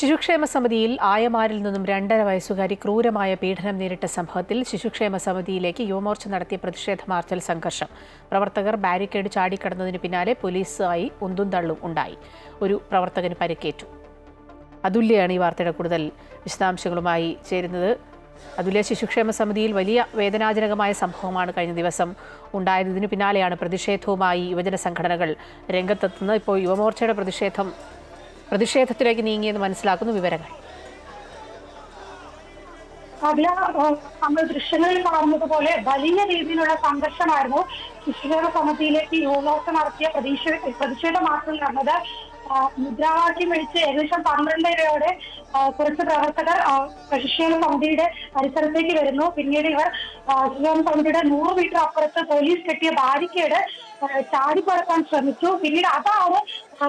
ശിശുക്ഷേമ സമിതിയിൽ ആയമാരിൽ നിന്നും രണ്ടര വയസ്സുകാരി ക്രൂരമായ പീഡനം നേരിട്ട സംഭവത്തിൽ ശിശുക്ഷേമ സമിതിയിലേക്ക് യുവമോർച്ച നടത്തിയ പ്രതിഷേധ മാർച്ചിൽ സംഘർഷം. പ്രവർത്തകർ ബാരിക്കേഡ് ചാടിക്കടന്നതിന് പിന്നാലെ പോലീസായി ഉന്തും തള്ളും ഉണ്ടായി. ഒരു പ്രവർത്തകന് പരിക്കേറ്റു. അതുല്യാണ് ഈ വാർത്തയുടെ കൂടുതൽ വിശദാംശങ്ങളുമായി ചേരുന്നത്. അതുല്യ ശിശുക്ഷേമ സമിതിയിൽ വലിയ വേദനാജനകമായ സംഭവമാണ് കഴിഞ്ഞ ദിവസം ഉണ്ടായത് പിന്നാലെയാണ് പ്രതിഷേധവുമായി യുവജന സംഘടനകൾ രംഗത്തെത്തുന്നത്. ഇപ്പോൾ യുവമോർച്ചയുടെ പ്രതിഷേധം പ്രതിഷേധത്തിലേക്ക് നീങ്ങിയെന്ന് മനസ്സിലാക്കുന്നു വിവരങ്ങൾ. അതിൽ നമ്മൾ ദൃശ്യങ്ങളിൽ കാണുന്നത് പോലെ വലിയ രീതിയിലുള്ള സംഘർഷമായിരുന്നു. ശിശുക്ഷേമ സമിതിയിലേക്ക് യുവമോർച്ച നടത്തിയ പ്രതിഷേധ പ്രതിഷേധ മാർച്ചിൽ നടന്നത് മുദ്രാവാക്യം വിളിച്ച് ഏകദേശം പന്ത്രണ്ടരയോടെ കുറച്ച് പ്രവർത്തകർ ശിശുവിന സമിതിയുടെ പരിസരത്തേക്ക് വരുന്നു. പിന്നീട് ഇവർ ശിശുവിന സമിതിയുടെ നൂറ് മീറ്റർ അപ്പുറത്ത് പോലീസ് കെട്ടിയ ബാരിക്കേഡ് ചാടിപ്പറക്കാൻ ശ്രമിച്ചു. പിന്നീട് അതാണ്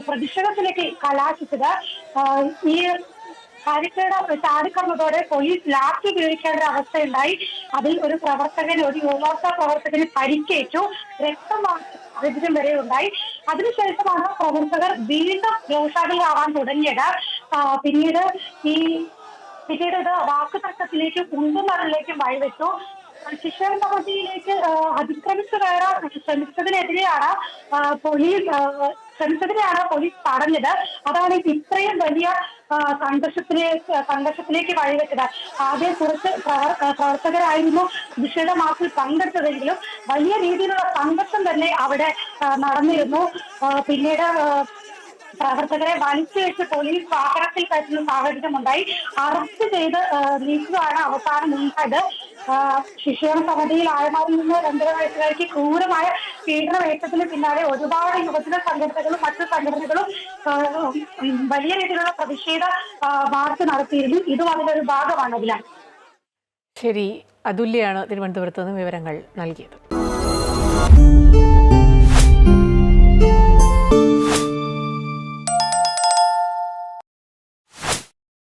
പ്രതിഷേധത്തിലേക്ക് കലാശിച്ചത്. ഈ ബാരിക്കേഡ് ചാടിക്കടന്നതോടെ പോലീസ് ലാത്തി ഉപയോഗിക്കേണ്ട അവസ്ഥയുണ്ടായി. അതിൽ ഒരു പ്രവർത്തകന് ഒരു യുവമോർച്ച പ്രവർത്തകന് പരിക്കേറ്റു. രക്തമാണ് സാഹചര്യം വരെ ഉണ്ടായി. അതിനുശേഷമാണ് പ്രവർത്തകർ വീണ്ടും രോഷാകുലരാവാൻ തുടങ്ങിയത്. പിന്നീട് ഈ പിന്നീട് ഇത് വാക്കുതർക്കത്തിലേക്കും ഉണ്ടുന്നറിലേക്കും വഴിവെച്ചു. ശിക്ഷണ സമിതിയിലേക്ക് അതിക്രമിച്ചു കയറാൻ ശ്രമിച്ചതിനെതിരെയാണ് പോലീസ് ശ്രമിച്ചതിനെയാണ് പോലീസ് തടഞ്ഞത്. അതാണ് ഇത് ഇത്രയും വലിയ സംഘർഷത്തിലേക്ക് സംഘർഷത്തിലേക്ക് വഴിവെച്ചത്. ആദ്യം കുറച്ച് പ്രവർത്തകരായിരുന്നു പ്രതിഷേധ മാർച്ചിൽ പങ്കെടുത്തതെങ്കിലും വലിയ രീതിയിലുള്ള സംഘർഷം തന്നെ അവിടെ നടന്നിരുന്നു. പിന്നീട് പ്രവർത്തകരെ വലിച്ചു വെച്ച് പോലീസ് വാഹനത്തിൽ കയറ്റുന്ന സാഹചര്യമുണ്ടായി. അറസ്റ്റ് ചെയ്ത് നീക്കുകയാണ് അവസാനം ഉണ്ടായത്. ശിശുക്ഷേമ സമിതിയിൽ ആയമാരിൽ നിന്ന് രണ്ടര വയസ്സുകാർക്ക് ക്രൂരമായ പീഡനമേറ്റത്തിന് പിന്നാലെ ഒരുപാട് യുവജന സംഘടനകളും മറ്റു സംഘടനകളും വലിയ രീതിയിലുള്ള പ്രതിഷേധ വാർത്ത നടത്തിയിരുന്നു. ഇതും അതിലൊരു ഭാഗമാണ് അതിലാണ് ശരി അതുല്യാണ് തിരുവനന്തപുരത്ത് നിന്ന് വിവരങ്ങൾ നൽകിയത്.